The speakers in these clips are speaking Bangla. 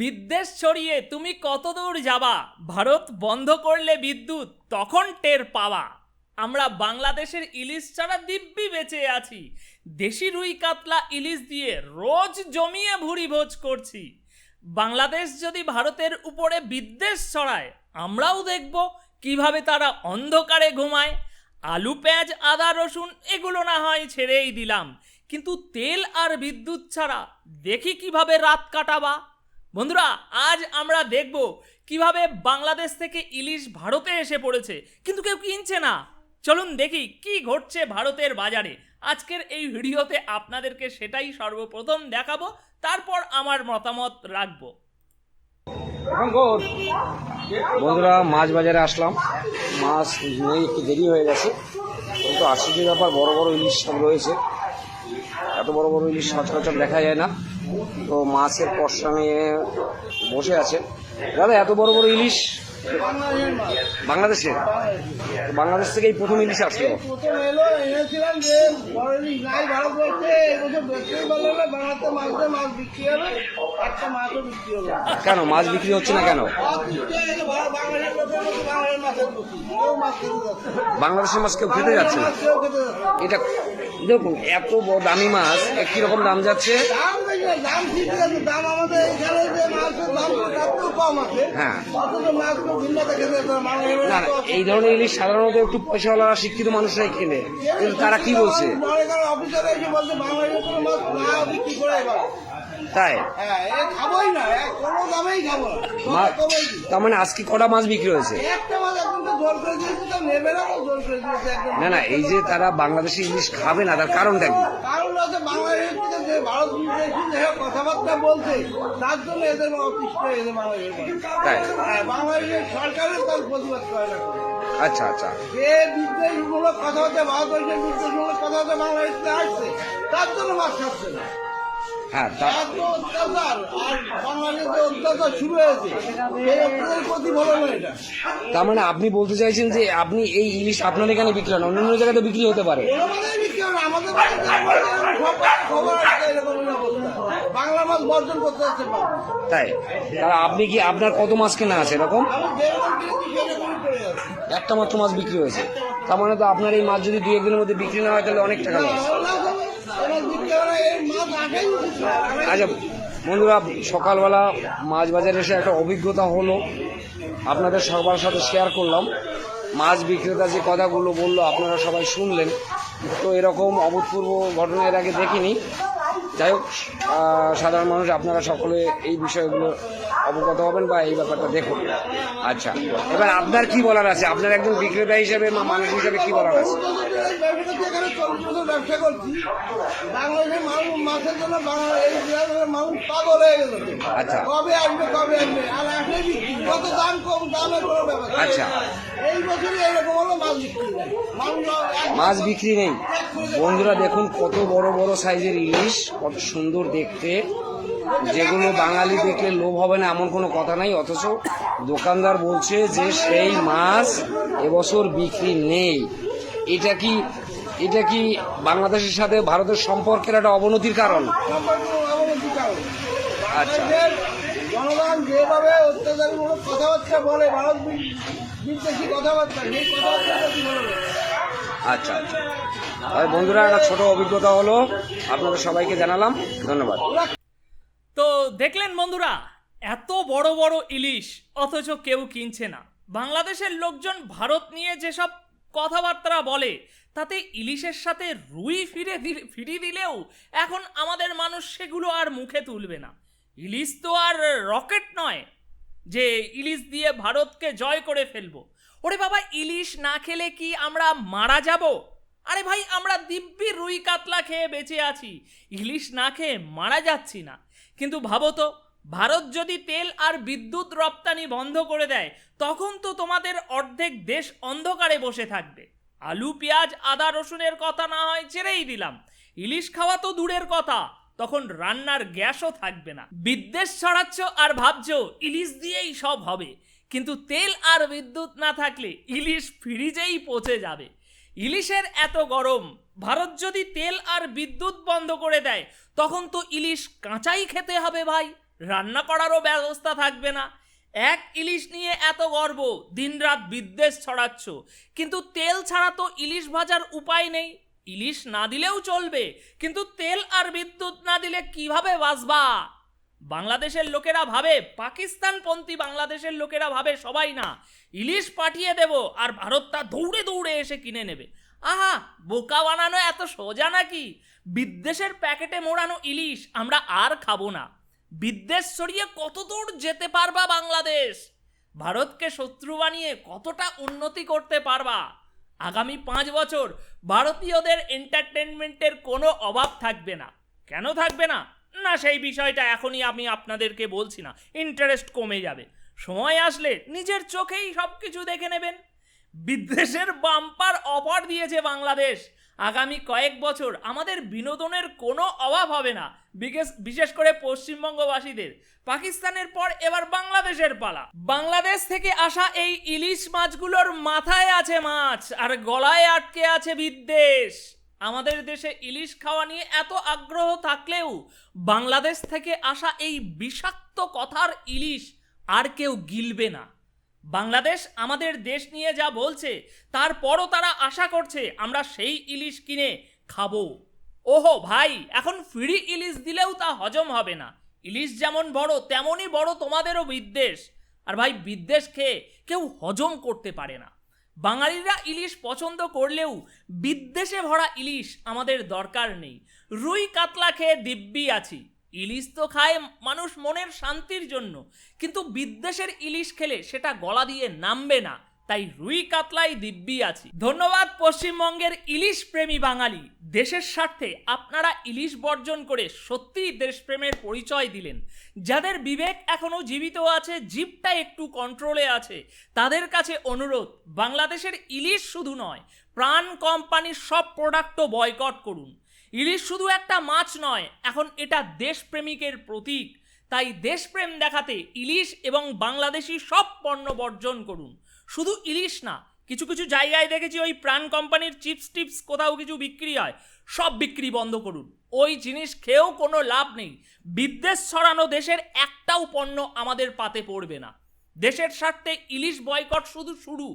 বিদ্বেষ ছড়িয়ে তুমি কত দূর যাবা? ভারত বন্ধ করলে বিদ্যুৎ তখন টের পাওয়া। আমরা বাংলাদেশের ইলিশ ছাড়া দিব্যি বেঁচে আছি। দেশি রুই কাতলা ইলিশ দিয়ে রোজ জমিয়ে ভুড়ি ভোজ করছি। বাংলাদেশ যদি ভারতের উপরে বিদ্বেষ ছড়ায়, আমরাও দেখব কীভাবে তারা অন্ধকারে ঘুমায়। আলু, পেঁয়াজ, আদা, রসুন এগুলো না হয় ছেড়েই দিলাম। কিন্তু তেল আর বিদ্যুৎ ছাড়া দেখি কীভাবে রাত কাটাবা? বন্ধুরা, আজ আমরা দেখব কীভাবে বাংলাদেশ থেকে ইলিশ ভারতে এসে পড়েছে, কিন্তু কেউ কিনছে না। চলুন দেখি কি ঘটছে ভারতের বাজারে। আজকের এই ভিডিওতে আপনাদেরকে সেটাই সর্বপ্রথম দেখাবো, তারপর আমার মতামত রাখব। বন্ধুরা, মাছ বাজারে আসলাম। মাছ নেই, একটু দেরি হয়ে গেছে। কিন্তু আশ্চর্য ব্যাপার, বড় বড় ইলিশ সব রয়েছে। এত বড় বড় ইলিশ সচরাচর দেখা যায় না। তো মাছের পশা নিয়ে বসে আছে দাদা, এত বড় বড় ইলিশ বাংলাদেশে বাংলাদেশ থেকে এই প্রথম ইলিশ আসলো। কেন, মাছ বিক্রি হচ্ছে না কেন বাংলাদেশের মাছ কেউ খেতে যাচ্ছে না। এটা দেখুন, এত বড় দামি মাছ, একই রকম দাম যাচ্ছে দাম বেশি না, দাম ঠিক আছে দাম আমাদের এখানে যে মাছের দাম তার কম আছে হ্যাঁ। অথচ মাছ না। এই ধরনের ইলিশ সাধারণত একটু পয়সাওয়ালা শিক্ষিত মানুষরাই কেনে কিন্তু তারা কি বলছে বড় বড় অফিসার এসে বলছে বাংলাদেশের কোনো মাছ না বিক্রি করে এবার তাই? হ্যাঁ খাবোই না কোনো দামেই খাব। তার মানে আজকে কটা মাছ বিক্রি হয়েছে? একটা মাছ একদম তো জোর করে দিয়েছি তো নেবে না জোর করে দিয়েছে না না এই যে তারা বাংলাদেশি ইলিশ খাবে না তার কারণটা কি? কারণ হচ্ছে বাংলাদেশ থেকে যে ভারত কথাবার্তা বলছে তার জন্য এদের অতিষ্ঠ এদের বাংলাদেশের তাই? হ্যাঁ বাংলাদেশের সরকারের তার প্রতিবাদ করে না আচ্ছা আচ্ছা। যে বিদ্বেষমূলক কথাবার্তা ভারতবর্ষের বিদ্বেষমূলক কথাবার্তা বাংলাদেশ আসছে তার জন্য মাছ খাচ্ছে না। হ্যাঁ তা তার মানে আপনি বলতে চাইছেন যে আপনি এই ইলিশ আপনার এখানে বিক্রি হন অন্য জায়গাতে বিক্রি হতে পারে। বাংলা মাছ বর্জন করতে তাই? তাহলে আপনি কি আপনার কত মাছ কেনা আছে এরকম? একটা মাত্র মাছ বিক্রি হয়েছে। তার মানে তো আপনার এই মাছ যদি দুই একদিনের মধ্যে বিক্রি না হয় তাহলে অনেক টাকা লস এবার বিক্রি হয় না, এই মাছ আগে আচ্ছা বন্ধুরা, সকালবেলা মাছ বাজারে এসে একটা অভিজ্ঞতা হলো। আপনাদের সবার সাথে শেয়ার করলাম। মাছ বিক্রেতা যে কথাগুলো বলল, আপনারা সবাই শুনলেন। তো এরকম অভূতপূর্ব ঘটনা এর আগে দেখিনি। যাই হোক সাধারণ মানুষ, আপনারা সকলে এই বিষয়গুলো অবগত হবেন বা এই ব্যাপারটা দেখুন। আচ্ছা এবার আপনার কি বলার আছে? আপনার একজন বিক্রেতা হিসেবে বা মানুষ হিসেবে কি বলার আছে? আচ্ছা। আচ্ছা। মাছ বিক্রি মাছ বিক্রি নেই। বন্ধুরা দেখুন কত বড় বড় সাইজের ইলিশ। কত সুন্দর দেখতে। যেগুলো বাঙালি দেখলে লোভ হবে না এমন কোনো কথা নাই। অথচ দোকানদার বলছে যে সেই মাছ এবছর বিক্রি নেই। এটা কি এটা কি বাংলাদেশের সাথে ভারতের সম্পর্কের একটা অবনতির কারণ? আচ্ছা। জনগণ যেভাবে অত্যাচারমূলক কথাবার্তা বলে ভারত বিদ্বেষী কথাবার্তা সেই কথাবার্তা আচ্ছা আচ্ছা। বন্ধুরা, একটা ছোট অভিজ্ঞতা হলো। আপনাদের সবাইকে জানালাম। ধন্যবাদ। তো দেখলেন বন্ধুরা, এত বড় বড় ইলিশ, অথচ কেউ কিনছে না। বাংলাদেশের লোকজন ভারত নিয়ে যেসব কথাবার্তা বলে, তাতে ইলিশের সাথে রুই ফিরে ফিরিয়ে দিলেও এখন আমাদের মানুষ সেগুলো আর মুখে তুলবে না। ইলিশ তো আর রকেট নয় যে ইলিশ দিয়ে ভারতকে জয় করে ফেলব। ওরে বাবা, ইলিশ না খেলে কি আমরা মারা যাব? আরে ভাই, আমরা দিব্যি রুই কাতলা খেয়ে বেঁচে আছি। ইলিশ না খেয়ে মারা যাচ্ছি না। কিন্তু ভাবো তো, ভারত যদি তেল আর বিদ্যুৎ রপ্তানি বন্ধ করে দেয়, তখন তো তোমাদের অর্ধেক দেশ অন্ধকারে বসে থাকবে। আলু, পেঁয়াজ, আদা, রসুনের কথা না হয় ছেড়েই দিলাম। ইলিশ খাওয়া তো দূরের কথা, তখন রান্নার গ্যাসও থাকবে না। বিদ্বেষ ছড়াচ্ছ আর ভাবছ, ইলিশ দিয়েই সব হবে। কিন্তু তেল আর বিদ্যুৎ না থাকলে ইলিশ ফ্রিজেই পচে যাবে। ইলিশের এত গরম, ভারত যদি তেল আর বিদ্যুৎ বন্ধ করে দেয়, তখন তো ইলিশ কাঁচাই খেতে হবে ভাই। রান্না করারও ব্যবস্থা থাকবে না। এক ইলিশ নিয়ে এত গর্ব, দিনরাত বিদ্বেষ ছড়াচ্ছ। কিন্তু তেল ছাড়া তো ইলিশ ভাজার উপায় নেই। ইলিশ না দিলেও চলবে, কিন্তু তেল আর বিদ্যুৎ না দিলে কীভাবে বাঁচবা? বাংলাদেশের লোকেরা ভাবে, পাকিস্তানপন্থী বাংলাদেশের লোকেরা ভাবে, সবাই না। ইলিশ পাঠিয়ে দেব আর ভারতটা দৌড়ে দৌড়ে এসে কিনে নেবে। আহা, বোকা বানানো এত সোজা নাকি? বিদ্বেষের প্যাকেটে মোড়ানো ইলিশ আমরা আর খাব না। বিদ্বেষ সরিয়ে কত দূর যেতে পারবা বাংলাদেশ? ভারতকে শত্রু বানিয়ে কতটা উন্নতি করতে পারবা? আগামী পাঁচ বছর ভারতীয়দের এন্টারটেনমেন্টের কোনো অভাব থাকবে না। কেন থাকবে না? না, সেই বিষয়টা এখনই আমি আপনাদেরকে বলছি না। ইন্টারেস্ট কমে যাবে। সময় আসলে নিজের চোখেই সব কিছু দেখে নেবেন। বিদ্বেষের বাম্পার অফার দিয়েছে বাংলাদেশ। আগামী কয়েক বছর আমাদের বিনোদনের কোনো অভাব হবে না বিশেষ- বিশেষ করে পশ্চিমবঙ্গবাসীদের। পাকিস্তানের পর এবার বাংলাদেশের পালা। বাংলাদেশ থেকে আসা এই ইলিশ মাছগুলোর মাথায় আছে মাছ, আর গলায় আটকে আছে বিদ্বেষ। আমাদের দেশে ইলিশ খাওয়া নিয়ে এত আগ্রহ থাকলেও বাংলাদেশ থেকে আসা এই বিষাক্ত কথার ইলিশ আর কেউ গিলবে না। বাংলাদেশ আমাদের দেশ নিয়ে যা বলছে, তারপরও তারা আশা করছে আমরা সেই ইলিশ কিনে খাব। ওহো ভাই, এখন ফ্রি ইলিশ দিলেও তা হজম হবে না। ইলিশ যেমন বড়, তেমনই বড় তোমাদেরও বিদ্বেষ। আর ভাই বিদ্বেষ খেয়ে কেউ হজম করতে পারে না। বাঙালিরা ইলিশ পছন্দ করলেও বিদ্বেষে ভরা ইলিশ আমাদের দরকার নেই। রুই কাতলা খেয়ে দিব্যি আছি। ইলিশ তো খায় মানুষ মনের শান্তির জন্য, কিন্তু বিদ্বেষের ইলিশ খেলে সেটা গলা দিয়ে নামবে না। তাই রুই কাতলাই দিব্যি আছি। ধন্যবাদ পশ্চিমবঙ্গের ইলিশ প্রেমী বাঙালি। দেশের স্বার্থে আপনারা ইলিশ বর্জন করে সত্যিই দেশপ্রেমের পরিচয় দিলেন। যাদের বিবেক এখনও জীবিত আছে জিপটা একটু কন্ট্রোলে আছে, তাদের কাছে অনুরোধ, বাংলাদেশের ইলিশ শুধু নয়, প্রাণ কোম্পানির সব প্রোডাক্টও বয়কট করুন। ইলিশ শুধু একটা মাছ নয়, এখন এটা দেশপ্রেমিকের প্রতীক। তাই দেশপ্রেম দেখাতে ইলিশ এবং বাংলাদেশি সব পণ্য বর্জন করুন। শুধু ইলিশ না কিছু কিছু জায়গায় দেখেছি ওই প্রাণ কোম্পানির চিপস টিপস, কোথাও কিছু বিক্রি হয়, সব বিক্রি বন্ধ করুন। ওই জিনিস খেয়েও কোনো লাভ নেই। বিদ্বেষ ছড়ানো দেশের একটাও পণ্য আমাদের পাতে পড়বে না। দেশের স্বার্থে ইলিশ বয়কট শুধু শুরু।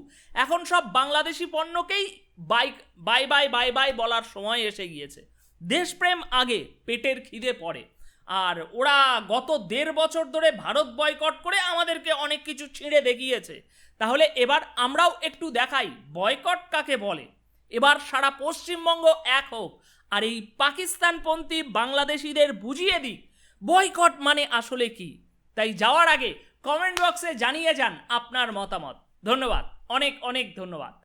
এখন সব বাংলাদেশি পণ্যকেই বাইক বাই বাই বাই বাই বলার সময় এসে গিয়েছে। দেশপ্রেম আগে, পেটের খিদে পড়ে আর ওরা গত দেড় বছর ধরে ভারত বয়কট করে আমাদেরকে অনেক কিছু ছিঁড়ে দেখিয়েছে। তাহলে এবার আমরাও একটু দেখাই বয়কট কাকে বলে। এবার সারা পশ্চিমবঙ্গ এক হোক, আর এই পাকিস্তানপন্থী বাংলাদেশিদের বুঝিয়ে দিই, বয়কট মানে আসলে কি? তাই যাওয়ার আগে কমেন্ট বক্সে জানিয়ে যান আপনার মতামত। ধন্যবাদ, অনেক অনেক ধন্যবাদ।